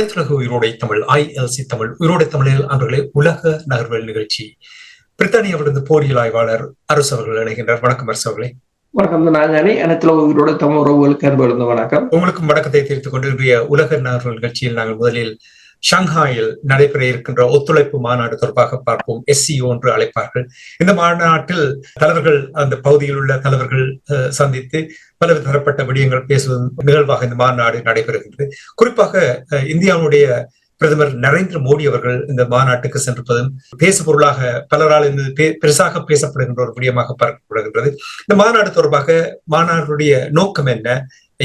அனைத்துலக உயிரோடை தமிழ் ஐஎல்சி தமிழ் உயிரோடை தமிழில் அன்றர்களே உலக நகர்வல் நிகழ்ச்சி. பிரித்தானியாவிலிருந்து போரியல் ஆய்வாளர் அரசு அவர்கள் இணைகின்றார். வணக்கம் அரசு அவர்களே. வணக்கம் நாஞ்சானி அனைத்துல உயிரோட தமிழ் உறவுகளுக்கு அன்பு வணக்கம். உங்களுக்கும் வணக்கத்தை தெரிவித்துக் கொண்டு இன்றைய உலக நகர்வல் நிகழ்ச்சியில் நாங்கள் முதலில் ஷாங்காயில் நடைபெற இருக்கின்ற ஒத்துழைப்பு மாநாடு தொடர்பாக பார்ப்போம். எஸ்சிஓ என்று அழைப்பார்கள். இந்த மாநாட்டில் தலைவர்கள் அந்த பகுதியில் உள்ள தலைவர்கள் அஹ், சந்தித்து பல்வேறு தரப்பட்ட விடயங்கள் பேசுவதும் நிகழ்வாக இந்த மாநாடு நடைபெறுகின்றது. குறிப்பாக அஹ், இந்தியாவுடைய பிரதமர் நரேந்திர மோடி அவர்கள் இந்த மாநாட்டுக்கு சென்றிருப்பதும் பேசுபொருளாக பலரால் இந்த பெருசாக பேசப்படுகின்ற ஒரு விடயமாக பார்க்கப்படுகின்றது. இந்த மாநாடு தொடர்பாக மாநாடுடைய நோக்கம் என்ன?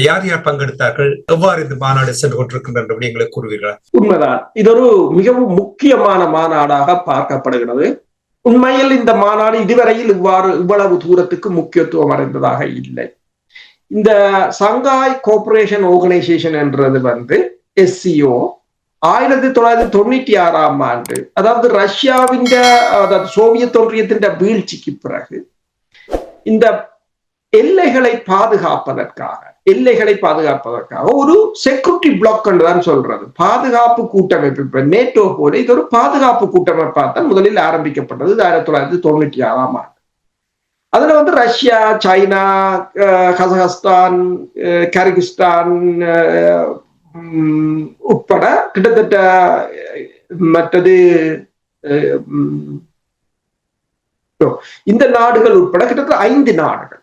யார் யார் பங்கெடுத்தார்கள்? எவ்வாறு இந்த மாநாடு சென்று கொண்டிருக்கின்ற என்ற கூறுவீர்களா? உண்மைதான். இது ஒரு மிகவும் முக்கியமான மாநாடாக பார்க்கப்படுகிறது. உண்மையில் இந்த மாநாடு இதுவரையில் இவ்வாறு இவ்வளவு தூரத்துக்கு முக்கியத்துவம் அடைந்ததாக இல்லை. இந்த சங்காய் கோஆபரேஷன் ஆர்கனைசேஷன் என்றது வந்து எஸ்சிஓ ஆயிரத்தி தொள்ளாயிரத்தி தொண்ணூற்றி ஆறாம் ஆண்டு அதாவது ரஷ்யாவின் அதாவது சோவியத் ஒன்றியத்தின் வீழ்ச்சிக்கு பிறகு இந்த எல்லைகளை பாதுகாப்பதற்காக எல்லைகளை பாதுகாப்பதற்காக. ஒரு செக்யூரிட்டி பிளாக் தான் சொல்றது. பாதுகாப்பு கூட்டமைப்பு இப்ப நேட்டோ போல இது ஒரு பாதுகாப்பு கூட்டமைப்பாக தான் முதலில் ஆரம்பிக்கப்பட்டது. ஆயிரத்தி தொள்ளாயிரத்தி தொண்ணூற்றி ஆறாம் ஆண்டு. அதுல வந்து Russia China ah, Kazakhstan Kyrgyzstan um, உட்பட கிட்டத்தட்ட மற்றது அஹ், உம், இந்த நாடுகள் உட்பட கிட்டத்தட்ட ஐந்து நாடுகள்.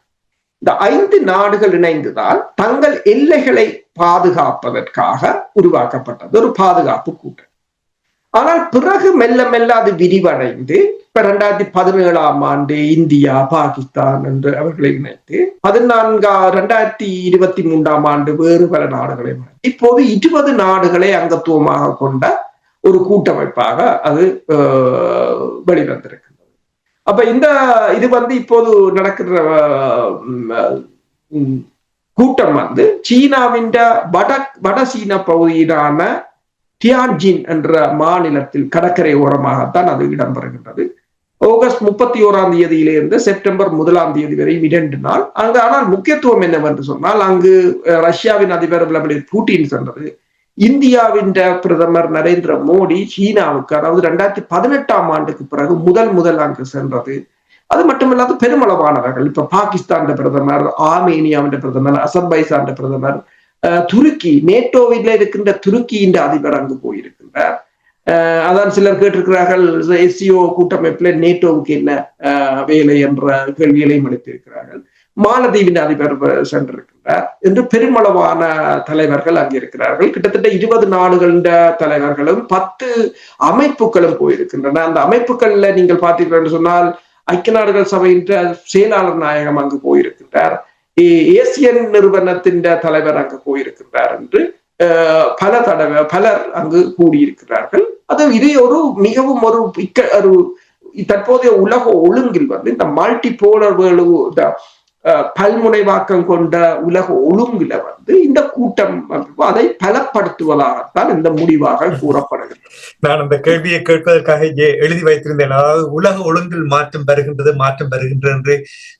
இந்த ஐந்து நாடுகள் இணைந்துதான் தங்கள் எல்லைகளை பாதுகாப்பதற்காக உருவாக்கப்பட்டது. ஒரு பாதுகாப்பு கூட்டம் ஆனால் பிறகு மெல்ல மெல்ல அது விரிவடைந்து இப்ப ரெண்டாயிரத்தி பதினேழாம் ஆண்டு இந்தியா பாகிஸ்தான் என்று அவர்களை இணைத்து பதினான்கா ரெண்டாயிரத்தி இருபத்தி மூன்றாம் ஆண்டு வேறு பல நாடுகளை இப்போது இருபது நாடுகளை அங்கத்துவமாக கொண்ட ஒரு கூட்டமைப்பாக அது வெளிவந்திருக்கு. அப்ப இந்த இது வந்து இப்போது நடக்கிற கூட்டம் வந்து சீனாவின் வட வட சீன பகுதியிலான டியான்ஜின் என்ற மாநிலத்தில் கடற்கரை ஓரமாகத்தான் அது இடம்பெறுகின்றது. ஆகஸ்ட் முப்பத்தி ஓராம் தேதியிலிருந்து செப்டம்பர் முதலாம் தேதி வரை இரண்டு நாள். அங்கு ஆனால் முக்கியத்துவம் என்னவென்று சொன்னால் அங்கு ரஷ்யாவின் அதிபர் விளாடிமிர் புட்டின் சென்றது. இந்தியாவின் பிரதமர் நரேந்திர மோடி சீனாவுக்கு அதாவது ரெண்டாயிரத்தி பதினெட்டாம் ஆண்டுக்கு பிறகு முதல் முதல் அங்கு சென்றது. அது மட்டுமில்லாத பெருமளவானவர்கள் இப்ப பாகிஸ்தான் பிரதமர் ஆர்மேனியாவின் பிரதமர் அசர்பைசான் பிரதமர் துருக்கி நேட்டோவில் இருக்கின்ற துருக்கியின் அதிபர் அங்கு போயிருக்கின்றார். அஹ், அதான் சிலர் கேட்டிருக்கிறார்கள் எஸ்சிஓ கூட்டமைப்புல நேட்டோவுக்கு என்ன வேலை என்ற கேள்விகளையும் எழுப்பியிருக்கிறார்கள் மாலத்தீவின் அதிபர் சென்றிருக்கிறார். என்று பெருமளவான தலைவர்கள் அங்கிருக்கிறார்கள் கிட்டத்தட்ட இருபது நாடுகளின் தலைவர்களும் பத்து அமைப்புகளும் போயிருக்கின்றன. அந்த அமைப்புகள்ல நீங்கள் பார்த்தீர்கள் என்று சொன்னால் ஐக்கிய நாடுகள் சபையின் செயலாளர் நாயகம் அங்கு போயிருக்கின்றார். ஏசியன் நிறுவனத்தின் தலைவர் அங்கு போயிருக்கின்றார் என்று பல தடவை பலர் அங்கு கூடியிருக்கிறார்கள். அது இது ஒரு மிகவும் ஒரு இக்க ஒரு தற்போதைய உலக ஒழுங்கில் வந்து இந்த மல்டி போலர் வேலு பல்முனைவாக்கம் கொண்ட உலக ஒழுங்குல வந்து இந்த கூட்டம் அதை பலப்படுத்துவதாகத்தான் இந்த முடிவாக கூறப்படுகிறது. நான் அந்த கேள்வியை கேட்பதற்காக எழுதி வைத்திருந்தேன். அதாவது உலக ஒழுங்கில் மாற்றம் வருகின்றது மாற்றம் வருகின்றது என்று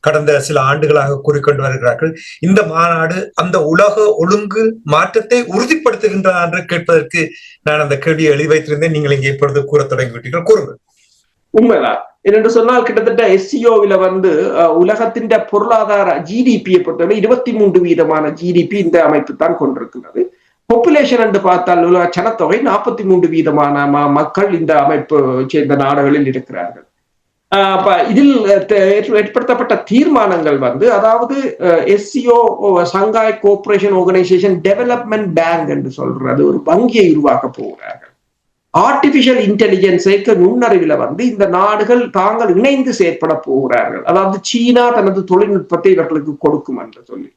கடந்த சில ஆண்டுகளாக கூறிக்கொண்டு வருகிறார்கள். இந்த மாநாடு அந்த உலக ஒழுங்கு மாற்றத்தை உறுதிப்படுத்துகின்றதா என்று கேட்பதற்கு நான் அந்த கேள்வியை எழுதி வைத்திருந்தேன். நீங்கள் இங்கே இப்பொழுது கூற தொடங்கிவிட்டீர்கள். கூறுங்கள். உண்மைதான். என்னென்று சொன்னால் கிட்டத்தட்ட எஸ்சிஓவில வந்து உலகத்தின் பொருளாதார ஜிடிபியை பொறுத்தவரை இருபத்தி மூன்று வீதமான ஜிடிபி இந்த அமைப்பு தான் கொண்டிருக்கின்றது. பாப்புலேஷன் என்று பார்த்தால் உலக சனத்தொகை நாற்பத்தி மூன்று வீதமான மக்கள் இந்த அமைப்பு சேர்ந்த நாடுகளில் இருக்கிறார்கள். ஆஹ் இதில் ஏற்படுத்தப்பட்ட தீர்மானங்கள் வந்து அதாவது SCO Shanghai cooperation organisation development bank என்று சொல்றது ஒரு வங்கியை உருவாக்க போகிறார்கள். ஆர்டிபிஷியல் இன்டெலிஜென்ஸைக்கு நுண்ணறிவில் வந்து இந்த நாடுகள் தாங்கள் இணைந்து செயற்பட போகிறார்கள். அதாவது சீனா தனது தொழில்நுட்பத்தை இவர்களுக்கு கொடுக்கும் என்று சொல்லி.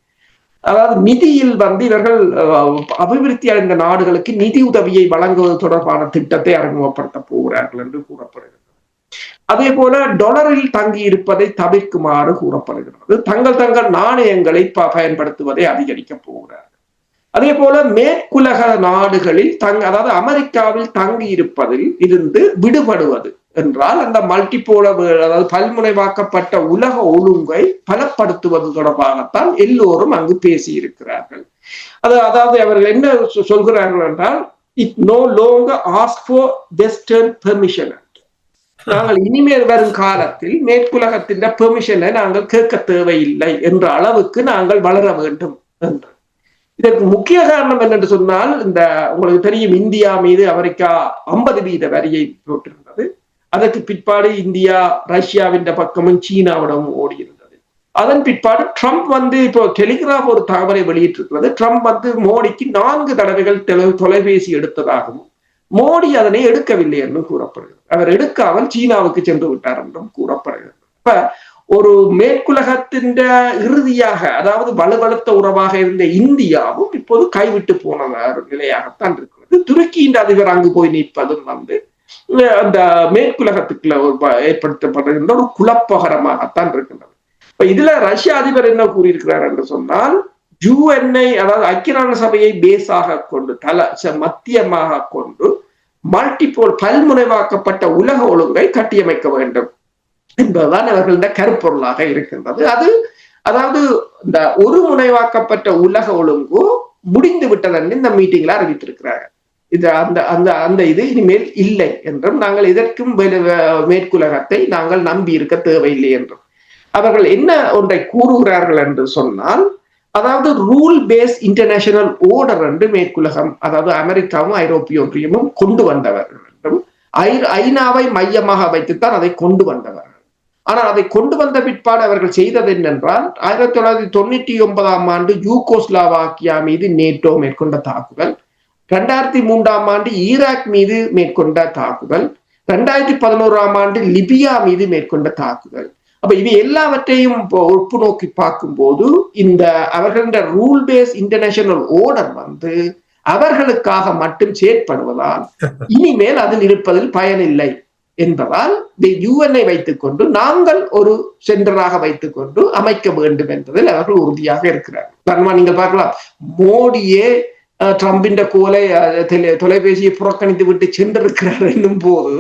அதாவது நிதியில் வந்து இவர்கள் அஹ், அபிவிருத்தி அடைந்த நாடுகளுக்கு நிதி உதவியை வழங்குவது தொடர்பான திட்டத்தை அறிமுகப்படுத்த போகிறார்கள் என்று கூறப்படுகிறது. அதே போல டொலரில் தங்கி இருப்பதை தவிர்க்குமாறு கூறப்படுகிறது. தங்கள் தங்கள் நாணயங்களை ப- பயன்படுத்துவதை அதிகரிக்க போகிறார் அதே போல மேற்குலக நாடுகளில் தங் அதாவது அமெரிக்காவில் தங்கி இருப்பதில் இருந்து விடுபடுவது என்றால் அந்த மல்டிபோல அதாவது பல்முனைவாக்கப்பட்ட உலக ஒழுங்கை பலப்படுத்துவது தொடர்பாகத்தான் எல்லோரும் அங்கு பேசியிருக்கிறார்கள். அது அதாவது அவர்கள் என்ன சொல்கிறார்கள் என்றால் it no longer ask for western permission நாங்கள் இனிமேல் வரும் காலத்தில் மேற்குலகத்தின் பெர்மிஷனை நாங்கள் கேட்க தேவையில்லை என்ற அளவுக்கு நாங்கள் வளர வேண்டும் என்று. இதற்கு முக்கிய காரணம் என்னென்று சொன்னால் இந்த உங்களுக்கு தெரியும் இந்தியா மீது அமெரிக்கா ஐம்பது வீத வரியை போட்டிருந்தது. அதற்கு பிற்பாடு இந்தியா ரஷ்யாவின் பக்கமும் சீனாவிடமும் ஓடி இருந்தது அதன் பிற்பாடு ட்ரம்ப் வந்து இப்போ டெலிகிராஃப் ஒரு தகவலை வெளியிட்டிருக்கிறது. ட்ரம்ப் வந்து மோடிக்கு நான்கு தடவைகள் தொலைபேசி எடுத்ததாகவும் மோடி அதனை எடுக்கவில்லை என்றும் கூறப்படுகிறது. அவர் எடுக்காமல் சீனாவுக்கு சென்று விட்டார் என்றும் கூறப்படுகிறது. இப்ப ஒரு மேற்குலகத்தின் இறுதியாக அதாவது வலுவழுத்த உறவாக இருந்த இந்தியாவும் இப்போது கைவிட்டு போன ஒரு நிலையாகத்தான் இருக்கிறது. துருக்கியின் அதிபர் அங்கு போய் நிற்பதும் வந்து அந்த மேற்குலகத்துக்குள்ள ஒரு ஏற்படுத்தப்படுகின்ற ஒரு குழப்பகரமாகத்தான் இருக்கின்றது. இப்ப இதுல ரஷ்ய அதிபர் என்ன கூறியிருக்கிறார் என்று சொன்னால் யூஎன்ஐ அதாவது ஐக்கிய சபையை பேஸாக கொண்டு தல ச- மத்தியமாக கொண்டு மல்டிபோல் பல்முனைவாக்கப்பட்ட உலக ஒழுங்கை கட்டியமைக்க வேண்டும். என்பதுதான் அவர்கள்ட கருப்பொருளாக இருக்கின்றது. அது அதாவது இந்த ஒரு முனைவாக்கப்பட்ட உலக ஒழுங்கு முடிந்து விட்டதென்று இந்த மீட்டிங்ல அறிவித்திருக்கிறார்கள். இது அந்த அந்த அந்த இது இனிமேல் இல்லை என்றும் நாங்கள் இதற்கும் மேற்குலகத்தை நாங்கள் நம்பி இருக்க தேவையில்லை என்றும். அவர்கள் என்ன ஒன்றை கூறுகிறார்கள் என்று சொன்னால் அதாவது ரூல் பேஸ் இன்டர்நேஷனல் ஓர்டர் என்று மேற்குலகம் அதாவது அமெரிக்காவும் ஐரோப்பிய ஒன்றியமும் கொண்டு வந்தவர்கள் என்றும் ஐ- ஐநாவை மையமாக வைத்துத்தான் அதை கொண்டு வந்தவர்கள் ஆனால் அதை கொண்டு வந்த பிற்பாடு அவர்கள் செய்தது என்னென்றால் ஆயிரத்தி தொள்ளாயிரத்தி தொண்ணூற்றி ஒன்பதாம் ஆண்டு யூகோஸ்லாவாக்கியா மீது நேட்டோ மேற்கொண்ட தாக்குதல் ரெண்டாயிரத்தி மூன்றாம் ஆண்டு ஈராக் மீது மேற்கொண்ட தாக்குதல் ரெண்டாயிரத்தி பதினோராம் ஆண்டு லிபியா மீது மேற்கொண்ட தாக்குதல். அப்ப இவை எல்லாவற்றையும் ஒப்பு நோக்கி பார்க்கும்போது இந்த அவர்கள ரூல் பேஸ் இன்டர்நேஷனல் ஓர்டர் வந்து அவர்களுக்காக மட்டும் செயற்படுவதால் இனிமேல் அதில் இருப்பதில் பயனில்லை. என்பதால் யூஎன்ஐ வைத்துக்கொண்டு நாங்கள் ஒரு சென்டராக வைத்துக்கொண்டு அமைக்க வேண்டும் என்பதில் அவர்கள் உறுதியாக இருக்கிறார் உதாரணமா நீங்கள் பார்க்கலாம். மோடியே ட்ரம்பின் கோலை தொலைபேசியை புறக்கணித்து விட்டு சென்றிருக்கிறார் என்னும் போது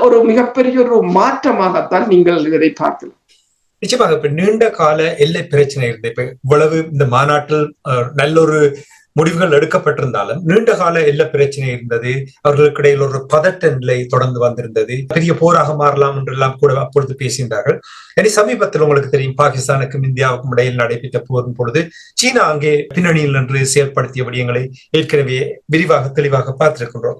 ஒரு மிகப்பெரிய ஒரு மாற்றமாகத்தான் நீங்கள் இதை பார்க்கலாம். நிச்சயமாக இப்ப நீண்ட கால எல்லை பிரச்சனை இருந்தது. இப்ப இவ்வளவு இந்த மாநாட்டில் அஹ், நல்ல ஒரு முடிவுகள் எடுக்கப்பட்டிருந்தாலும் நீண்ட கால எல்ல பிரச்சனை இருந்தது. அவர்களுக்கு இடையில் ஒரு பதட்ட நிலை தொடர்ந்து வந்திருந்தது. பெரிய போராக மாறலாம் என்றெல்லாம் கூட அப்பொழுது பேசியிருந்தார்கள். இனி சமீபத்தில் உங்களுக்கு தெரியும் பாகிஸ்தானுக்கும் இந்தியாவுக்கும் இடையில் நடைபெற்ற போரின் பொழுது சீனா அங்கே பின்னணியில் நின்று செயல்படுத்திய விடயங்களை ஏற்கனவே விரிவாக தெளிவாக பார்த்திருக்கின்றோம்.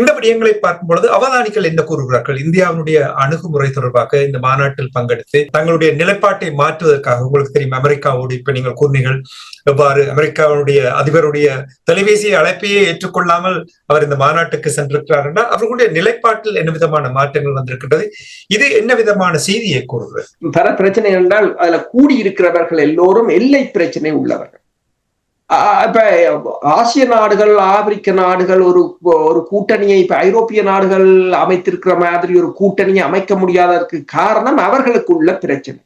இந்த விடயங்களை பார்க்கும் பொழுது அவதானிகள் என்ன கூறுகிறார்கள்? இந்தியாவினுடைய அணுகுமுறை தொடர்பாக இந்த மாநாட்டில் பங்கெடுத்து தங்களுடைய நிலைப்பாட்டை மாற்றுவதற்காக உங்களுக்கு தெரியும் அமெரிக்காவோடு இப்ப நீங்கள் கூறினீர்கள் எவ்வாறு அமெரிக்காவுடைய அதிபருடைய தொலைபேசி அழைப்பையே ஏற்றுக்கொள்ளாமல் அவர் இந்த மாநாட்டுக்கு சென்றிருக்கிறார் என்றால் அவர்களுடைய நிலைப்பாட்டில் என்ன விதமான மாற்றங்கள் வந்திருக்கின்றது? இது என்ன விதமான செய்தியை கூறுகிறது? பல பிரச்சனை என்றால் அதுல கூடி இருக்கிறவர்கள் எல்லோரும் எல்லை பிரச்சனை உள்ளவர்கள். ஆஹ் இப்ப ஆசிய நாடுகள் ஆப்பிரிக்க நாடுகள் ஒரு ஒரு கூட்டணியை இப்ப ஐரோப்பிய நாடுகள் அமைத்திருக்கிற மாதிரி ஒரு கூட்டணியை அமைக்க முடியாததற்கு காரணம் அவர்களுக்கு உள்ள பிரச்சனை.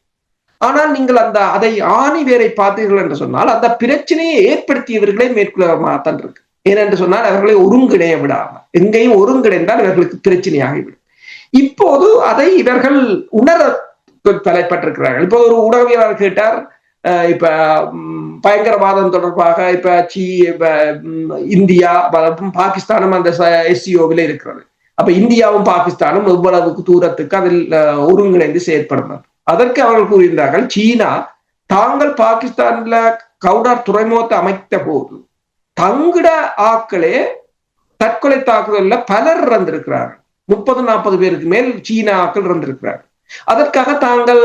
ஆனால் நீங்கள் அந்த அதை ஆணி வேரை பார்த்தீர்கள் என்று சொன்னால் அந்த பிரச்சனையை ஏற்படுத்தியவர்களே மேற்கொள்ளமாகத்தான் இருக்கு. ஏனென்று சொன்னால் அவர்களை ஒருங்கிணைய விடாமல். எங்கேயும் ஒருங்கிணைந்தால் இவர்களுக்கு பிரச்சனையாகிவிடும். இப்போது அதை இவர்கள் உணர தலைப்பட்டிருக்கிறார்கள். இப்போ ஒரு உடவியலாளர் கேட்டார் அஹ் இப்ப பயங்கரவாதம் தொடர்பாக இப்ப சி இப்ப, இந்தியா பாகிஸ்தானும் அந்த எஸ்சிஓவில் இருக்கிறது. அப்ப இந்தியாவும் பாகிஸ்தானும் எவ்வளவுக்கு தூரத்துக்கு அதில் ஒருங்கிணைந்து செயற்படும் அதற்கு அவர்கள் கூறியிருந்தார்கள் சீனா தாங்கள் பாகிஸ்தான்ல கவுடார் துறைமுகத்தை அமைத்த போது தங்கிட ஆக்களே தற்கொலை தாக்குதல்ல பலர் இறந்திருக்கிறார்கள் முப்பது நாற்பது பேருக்கு மேல் சீன ஆக்கள் இறந்திருக்கிறார்கள் அதற்காக தாங்கள்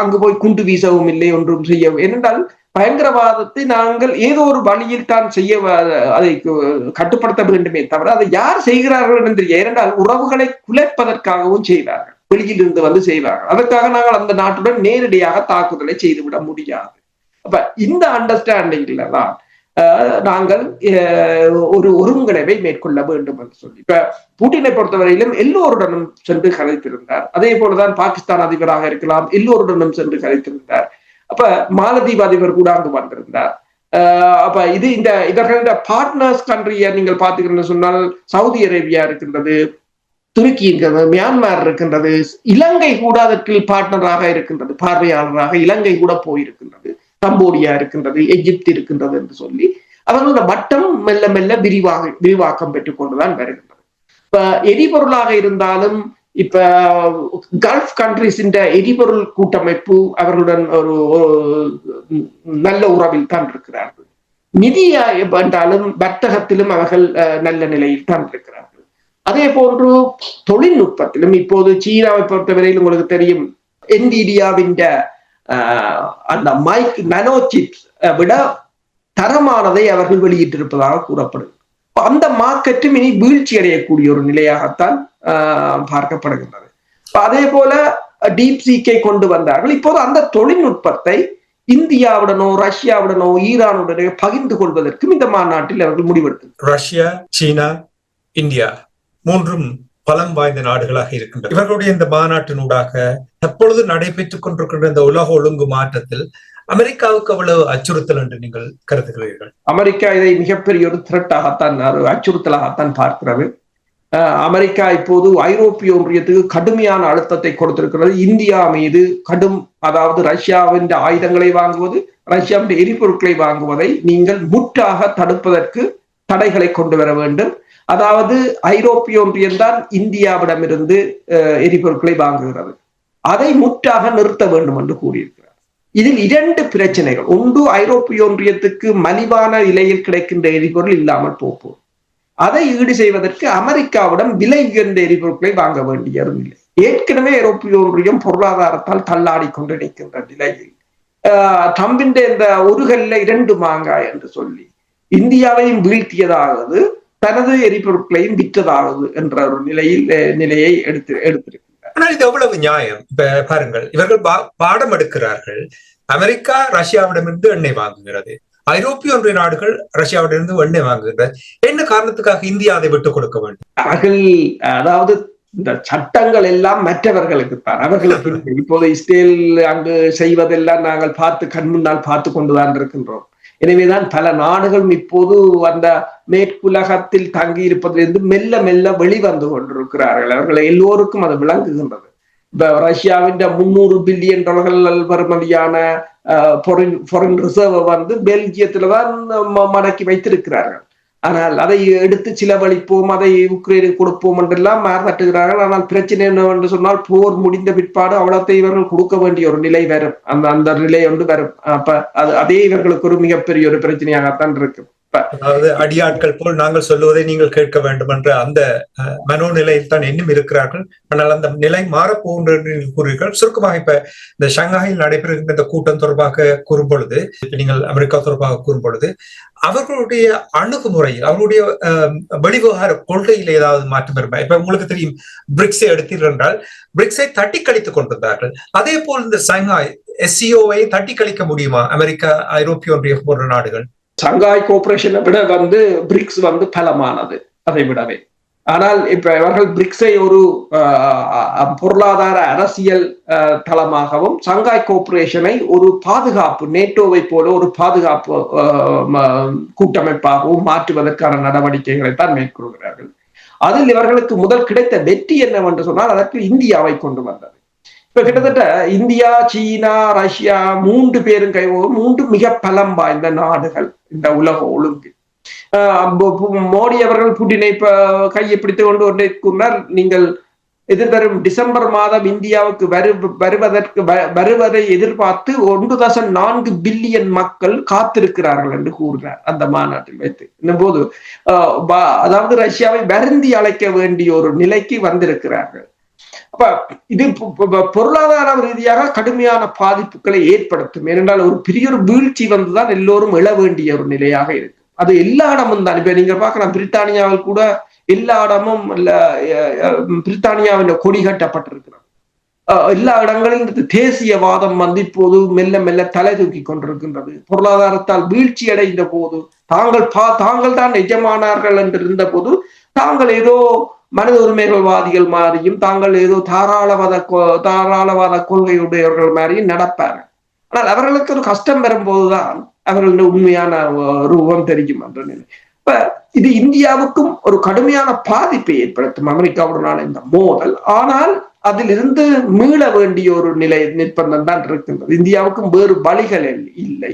அங்கு போய் குண்டு வீசவும் இல்லை ஒன்றும் செய்ய ஏனென்றால் பயங்கரவாதத்தை நாங்கள் ஏதோ ஒரு வழியில் தான் செய்ய அதை கட்டுப்படுத்த வேண்டுமே தவிர அதை யார் செய்கிறார்கள் என்று ஏனென்றால் உறவுகளை குலைப்பதற்காகவும் செய்தார்கள். வெளியில் இருந்து வந்து செய்வார்கள் அதற்காக நாங்கள் அந்த நாட்டுடன் நேரடியாக தாக்குதலை செய்துவிட முடியாது. அப்ப இந்த அண்டர்ஸ்டாண்டிங்ல தான் ஆஹ், நாங்கள் ஒரு ஒருங்கிணைவை மேற்கொள்ள வேண்டும் என்று சொல்லி. இப்ப பூட்டினை பொறுத்தவரையிலும் எல்லோருடனும் சென்று கலைத்திருந்தார் அதே போலதான் பாகிஸ்தான் அதிபராக இருக்கலாம் எல்லோருடனும் சென்று கலைத்திருந்தார் அப்ப மாலத்தீவு அதிபர் கூட அங்கு வந்திருந்தார். ஆஹ் அப்ப இது இந்த இதற்கான பார்ட்னர்ஸ் கண்ட்ரிய நீங்கள் பார்த்தீங்கன்னு சொன்னால் சவுதி அரேபியா இருக்கின்றது துருக்கி இருக்கிறது மியான்மர் இருக்கின்றது இலங்கை கூட அதற்கு பார்ட்னராக இருக்கின்றது பார்வையாளராக இலங்கை கூட போயிருக்கின்றது கம்போடியா இருக்கின்றது எகிப்து இருக்கின்றது என்று சொல்லி அவர்களோட வட்டம் மெல்ல மெல்ல விரிவாக விரிவாக்கம் பெற்றுக் கொண்டுதான் வருகின்றது. இப்ப எரிபொருளாக இருந்தாலும் இப்ப கல்ஃப் கண்ட்ரிஸின் எரிபொருள் கூட்டமைப்பு அவர்களுடன் ஒரு நல்ல உறவில் தான் இருக்கிறார்கள். நிதியா என்றாலும் வர்த்தகத்திலும் அவர்கள் நல்ல நிலையில் தான் இருக்கிறார்கள். அதே போன்று தொழில்நுட்பத்திலும் இப்போது சீனாவை பொறுத்தவரையில் உங்களுக்கு தெரியும் என்டிடியாவின் அந்த மைக் நானோ சிப்ஸ் விட தரமானதை அவர்கள் வெளியிட்டிருப்பதாக கூறப்படுது அந்த மார்க்கெட்டும் இனி வீழ்ச்சி அடையக்கூடிய ஒரு நிலையாகத்தான் ஆஹ், பார்க்கப்படுகின்றது. அதே போல டீப் சீக்கை கொண்டு வந்தார்கள். இப்போது அந்த தொழில்நுட்பத்தை இந்தியாவுடனோ ரஷ்யாவுடனோ ஈரானுடனோ பகிர்ந்து கொள்வதற்கும் இந்த மாநாட்டில் அவர்கள் முடிவெடுத்து ரஷ்யா சீனா இந்தியா. மூன்றும் பலம் வாய்ந்த நாடுகளாக இருக்கின்றன. இவர்களுடைய இந்த மாநாட்டினூடாக தற்பொழுது நடைபெற்றுக் கொண்டிருக்கின்ற இந்த உலக ஒழுங்கு மாற்றத்தில் அமெரிக்காவுக்கு அவ்வளவு அச்சுறுத்தல் என்று நீங்கள் கருதுகிறீர்கள். அமெரிக்கா இதை மிகப்பெரிய ஒரு திரட்டாகத்தான் அச்சுறுத்தலாகத்தான் பார்க்கிறது. அமெரிக்கா இப்போது ஐரோப்பிய ஒன்றியத்துக்கு கடுமையான அழுத்தத்தை கொடுத்திருக்கிறது. இந்தியா மீது கடும் அதாவது ரஷ்யாவின் ஆயுதங்களை வாங்குவது ரஷ்யாவின் எரிபொருட்களை வாங்குவதை நீங்கள் முற்றாக தடுப்பதற்கு தடைகளை கொண்டு வர வேண்டும். அதாவது ஐரோப்பிய ஒன்றியம்தான் இந்தியாவிடமிருந்து அஹ், எரிபொருட்களை வாங்குகிறது அதை முற்றாக நிறுத்த வேண்டும் என்று கூறியிருக்கிறார். இதில் இரண்டு பிரச்சனைகள். ஒன்று ஐரோப்பிய ஒன்றியத்துக்கு மலிவான விலையில் கிடைக்கின்ற எரிபொருள் இல்லாமல் போப்போம் அதை ஈடு செய்வதற்கு அமெரிக்காவிடம் விலை உயர்ந்த எரிபொருட்களை வாங்க வேண்டியதும் இல்லை. ஏற்கனவே ஐரோப்பிய ஒன்றியம் பொருளாதாரத்தால் தள்ளாடி கொண்டு நிற்கின்ற நிலையில் ஆஹ், ட்ரம்பின் இந்த ஒரு கல்ல இரண்டு மாங்காய் என்று சொல்லி இந்தியாவையும் வீழ்த்தியதாவது தனது எரிபொருட்களையும் விற்றதாவது என்ற ஒரு நிலையில் நிலையை எடுத்து எடுத்திருக்கிறார். ஆனால் இது எவ்வளவு நியாயம்? இப்ப பாருங்கள் இவர்கள் பாடம் எடுக்கிறார்கள். அமெரிக்கா ரஷ்யாவிடமிருந்து எண்ணெய் வாங்குகிறது. ஐரோப்பிய ஒன்றிய நாடுகள் ரஷ்யாவிடமிருந்து எண்ணெய் வாங்குகிறது என்ன காரணத்துக்காக இந்தியா அதை விட்டுக் கொடுக்க வேண்டும்? அவர்கள் அதாவது இந்த சட்டங்கள் எல்லாம் மற்றவர்களுக்கு தான். அவர்களுக்கு. இப்போது இஸ்ரேல் அங்கு செய்வதெல்லாம் நாங்கள் பார்த்து கண் முன்னால் பார்த்து கொண்டுதான் இருக்கின்றோம். எனவேதான் பல நாடுகளும் இப்போது அந்த மேற்குலகத்தில் தங்கி இருப்பதிலிருந்து மெல்ல மெல்ல வெளிவந்து கொண்டிருக்கிறார்கள். அவர்கள் எல்லோருக்கும் அது விளங்குகின்றது. இப்ப ரஷ்யாவின் முன்னூறு பில்லியன் டாலர்கள் வருமதியான ஃபாரின் ரிசர்வ் வந்து பெல்ஜியத்துல தான் மடக்கி வைத்திருக்கிறார்கள். ஆனால் அதை எடுத்து சிலவழிப்போம் அதை உக்ரைனுக்கு கொடுப்போம் என்றெல்லாம் மாறத்தட்டுகிறார்கள் ஆனால் பிரச்சனை என்னவென்று சொன்னால் போர் முடிந்த பிற்பாடு அவ்வளத்தை இவர்கள் கொடுக்க வேண்டிய ஒரு நிலை வரும். அந்த அந்த நிலை ஒன்று வரும். அப்ப அது அதே இவர்களுக்கு ஒரு மிகப்பெரிய ஒரு பிரச்சனையாகத்தான் இருக்கும். அதாவது அடியாட்கள் போல் நாங்கள் சொல்லுவதை நீங்கள் கேட்க வேண்டும் என்ற அந்த அஹ், மனோநிலையில் தான் இன்னும் இருக்கிறார்கள். ஆனால் அந்த நிலை மாறப்போகின்ற நீங்கள் கூறுவீர்கள். சுருக்கமாக இப்ப இந்த ஷங்காயில் நடைபெறுகின்ற இந்த கூட்டம் தொடர்பாக கூறும் பொழுது இப்ப நீங்கள் அமெரிக்கா தொடர்பாக கூறும் பொழுது அவர்களுடைய அணுகுமுறையில் அவர்களுடைய அஹ், வெளிவிவகார கொள்கையில் ஏதாவது மாற்றம் வருமா இப்ப உங்களுக்கு தெரியும் பிரிக்ஸை எடுத்தீர்கள் என்றால் பிரிக்ஸை தட்டி கழித்துக் கொண்டிருந்தார்கள். அதே போல் இந்த சங்காய் எஸ்சிஓவை தட்டி கழிக்க முடியுமா? அமெரிக்கா ஐரோப்பிய ஒன்றிய போன்ற நாடுகள். சங்காய் கோஆபரேஷனை விட வந்து பிரிக்ஸ் வந்து பலமானது. அதை விடவே. ஆனால் இப்ப இவர்கள் பிரிக்ஸை ஒரு ஆஹ், பொருளாதார அரசியல் ஆஹ், தளமாகவும் சங்காய் கோஆபரேஷனை ஒரு பாதுகாப்பு நேட்டோவை போல ஒரு பாதுகாப்பு ஆஹ், கூட்டமைப்பாகவும் மாற்றுவதற்கான நடவடிக்கைகளை தான் மேற்கொள்கிறார்கள். அதில் இவர்களுக்கு முதல் கிடைத்த வெற்றி என்னவென்று சொன்னால் அதற்கு இந்தியாவை கொண்டு வந்தது. இப்ப கிட்டத்தட்ட இந்தியா சீனா ரஷ்யா மூன்று பேரும் கை மூன்று மிக பலம் வாய்ந்த நாடுகள் இந்த உலக ஒழுங்கு மோடி அவர்கள் புட்டினை கையை பிடித்து கொண்டு ஒன்றை கூறினார். நீங்கள் எதிர்வரும் டிசம்பர் மாதம் இந்தியாவுக்கு வரு வருவதற்கு வ- வருவதை எதிர்பார்த்து ஒன்று தசம் நான்கு பில்லியன் மக்கள் காத்திருக்கிறார்கள் என்று கூறினார் அந்த மாநாட்டில் வைத்து. போது அதாவது ரஷ்யாவை வருந்தி அழைக்க வேண்டிய ஒரு நிலைக்கு வந்திருக்கிறார்கள். அப்ப இது பொருளாதார ரீதியாக கடுமையான பாதிப்புகளை ஏற்படுத்தும். ஏனென்றால் ஒரு பெரிய ஒரு வீழ்ச்சி வந்துதான் எல்லோரும் எழ வேண்டிய ஒரு நிலையாக இருக்கு. அது எல்லா இடமும் தான். இப்ப நீங்க பாக்கலாம் பிரித்தானியாவில் கூட எல்லா இடமும் பிரித்தானியாவின் கொடி கட்டப்பட்டிருக்கிறது. எல்லா இடங்களிலும் இந்த தேசியவாதம் வந்து இப்போது மெல்ல மெல்ல தலை தூக்கி கொண்டிருக்கின்றது. பொருளாதாரத்தால் வீழ்ச்சி அடைந்த போது தாங்கள் பா தாங்கள் தான் எஜமானார்கள் என்று இருந்த போது தாங்கள் ஏதோ மனித உரிமைகள்வாதிகள் மாதிரியும் தாங்கள் ஏதோ தாராளவாத தாராளவாத கொள்கையுடையவர்கள் மாதிரியும் நடப்பார்கள். ஆனால் அவர்களுக்கு ஒரு கஷ்டம் வரும்போதுதான் அவர்களுடைய உண்மையான ரூபம் தெரியும் என்ற நிலை. இப்ப இது இந்தியாவுக்கும் ஒரு கடுமையான பாதிப்பை ஏற்படுத்தும். அமெரிக்காவுடனான இந்த மோதல். ஆனால் அதிலிருந்து மீள வேண்டிய ஒரு நிலை நிர்பந்தம் தான் இருக்கின்றது. இந்தியாவுக்கும் வேறு வழிகள் இல்லை.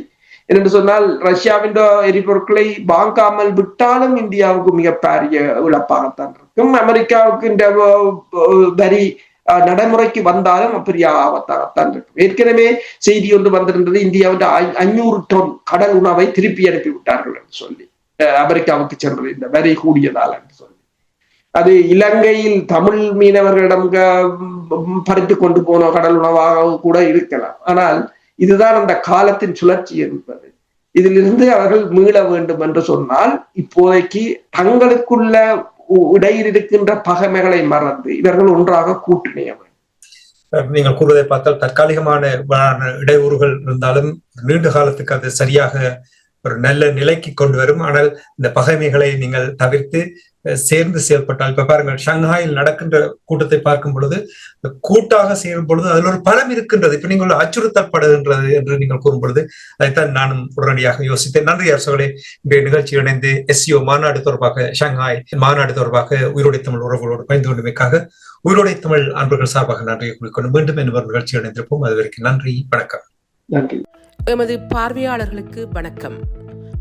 என்று சொன்னால் ரஷ்யாவின் எரிபொருட்களை வாங்காமல் விட்டாலும் இந்தியாவுக்கு மிக பாரிய இழப்பாகத்தான் இருக்கும். அமெரிக்காவுக்கு இந்த வரி நடைமுறைக்கு வந்தாலும் பெரிய ஆபத்தாகத்தான் இருக்கும். ஏற்கனவே செய்தி ஒன்று வந்திருந்தது இந்தியாவின் ஐநூறு டன் கடல் உணவை திருப்பி அனுப்பி விட்டார்கள் என்று சொல்லி. அஹ், அமெரிக்காவுக்கு சென்றது இந்த வரி கூடியதால் என்று சொல்லி. அது இலங்கையில் தமிழ் மீனவர்களிடம் பறித்து கொண்டு போன கடல் உணவாக கூட இருக்கலாம். ஆனால் இதுதான் அந்த காலத்தின் சுழற்சி என்பது. இதிலிருந்து அவர்கள் மீள வேண்டும் என்று சொன்னால் இப்போதைக்கு தங்களுக்குள்ள இடையில் இருக்கின்ற பகைமைகளை மறந்து இவர்கள் ஒன்றாக கூட்டணிய நீங்கள் கூறுவதை பார்த்தால் தற்காலிகமான வ- இடையூறுகள் இருந்தாலும் நீண்ட காலத்துக்கு அது சரியாக ஒரு நல்ல நிலைக்கு கொண்டு வரும். ஆனால் இந்த பகைமைகளை நீங்கள் தவிர்த்து சேர்ந்து செயல்பட்டால் இப்ப பாருங்கள் ஷங்காயில் நடக்கின்ற கூட்டத்தை பார்க்கும் பொழுது கூட்டாக சேரும் பொழுது அதில் ஒரு பலம் இருக்கின்றது. இப்ப நீங்கள் அச்சுறுத்தப்படுகின்றது என்று நீங்கள் கூறும் பொழுது அதைத்தான் நானும் உடனடியாக யோசித்தேன். நன்றி அரசுகளே இன்றைய நிகழ்ச்சி இணைந்து எஸ்சிஓ மாநாடு தொடர்பாக ஷங்காய் மாநாடு தொடர்பாக உயிரோடை தமிழ் உறவுகளோடு பயந்து கொண்டமைக்காக உயிரோடை தமிழ் அன்பர்கள் சார்பாக நன்றியை குறிக்கொண்டு மீண்டும் இன்னொரு நிகழ்ச்சி இணைந்திருப்போம். அதுவரைக்கும் நன்றி வணக்கம். நன்றி. எமது பார்வையாளர்களுக்கு வணக்கம்.